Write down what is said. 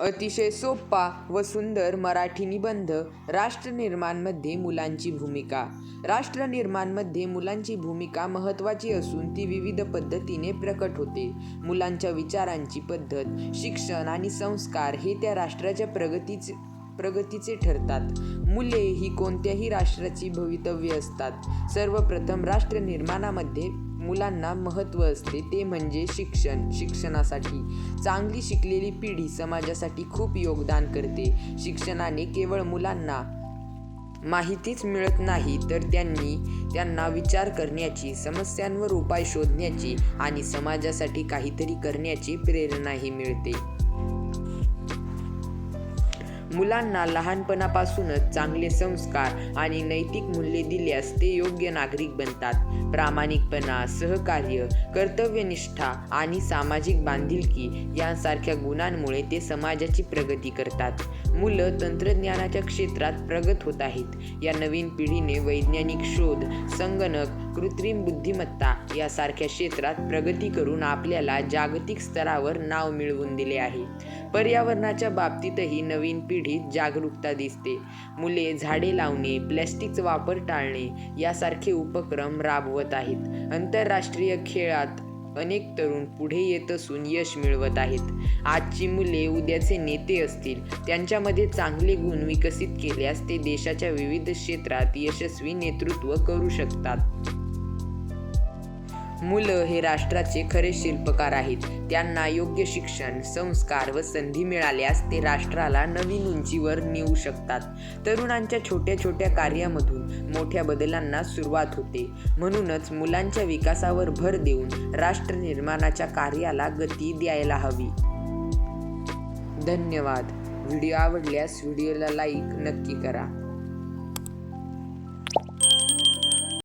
अतिशय सोपा व सुंदर मराठी निबंध राष्ट्रनिर्माणमध्ये मुलांची भूमिका. राष्ट्रनिर्माणमध्ये मुलांची भूमिका महत्त्वाची असून ती विविध पद्धतीने प्रकट होते. मुलांच्या विचारांची पद्धत शिक्षण आणि संस्कार हे त्या राष्ट्राच्या प्रगतीचे प्रगतीचे ठरतात. मुले ही कोणत्याही राष्ट्राची भवितव्य असतात. सर्वप्रथम राष्ट्र निर्माणामध्ये मुलांना महत्त्व असते ते म्हणजे शिक्षण. शिक्षणासाठी चांगली शिकलेली पिढी समाजासाठी खूप योगदान करते. शिक्षणाने केवळ मुलांना माहितीच मिळत नाही तर त्यांनी त्यांना विचार करण्याची समस्यांवर उपाय शोधण्याची आणि समाजासाठी काहीतरी करण्याची प्रेरणाही मिळते. मुलांना लहानपणापासूनच चांगले संस्कार आणि नैतिक मूल्ये दिल्यास ते योग्य नागरिक बनतात. प्रामाणिकपणा सहकार्य कर्तव्यनिष्ठा आणि सामाजिक बांधिलकी यांसारख्या गुणांमुळे ते समाजाची प्रगती करतात. मुलं तंत्रज्ञानाच्या क्षेत्रात प्रगत होत आहेत. या नवीन पिढीने वैज्ञानिक शोध संगणक कृत्रिम बुद्धिमत्ता यासारख्या क्षेत्रात प्रगती करून आपल्याला जागतिक स्तरावर नाव मिळवून दिले आहे. पर्यावरणाच्या बाबतीतही नवीन पिढीत जागरूकता दिसते. मुले झाडे लावणे प्लॅस्टिकचा वापर टाळणे यासारखे उपक्रम राबवत आहेत. आंतरराष्ट्रीय खेळात अनेक तरुण पुढे येत असून यश मिळवत आहेत. आजची मुले उद्याचे नेते असतील. त्यांच्यामध्ये चांगले गुण विकसित केल्यास ते देशाच्या विविध क्षेत्रात यशस्वी नेतृत्व करू शकतात. मुलं हे राष्ट्राचे खरे शिल्पकार आहेत. त्यांना योग्य शिक्षण संस्कार व संधी मिळाल्यास ते राष्ट्राला नवीन उंचीवर नेऊ शकतात. तरुणांच्या छोट्या छोट्या कार्यामधून मोठ्या बदलांना सुरुवात होते. म्हणूनच मुलांच्या विकासावर भर देऊन राष्ट्र निर्माणाच्या कार्याला गती द्यायला हवी. धन्यवाद. व्हिडिओ आवडल्यास व्हिडिओला लाईक नक्की करा.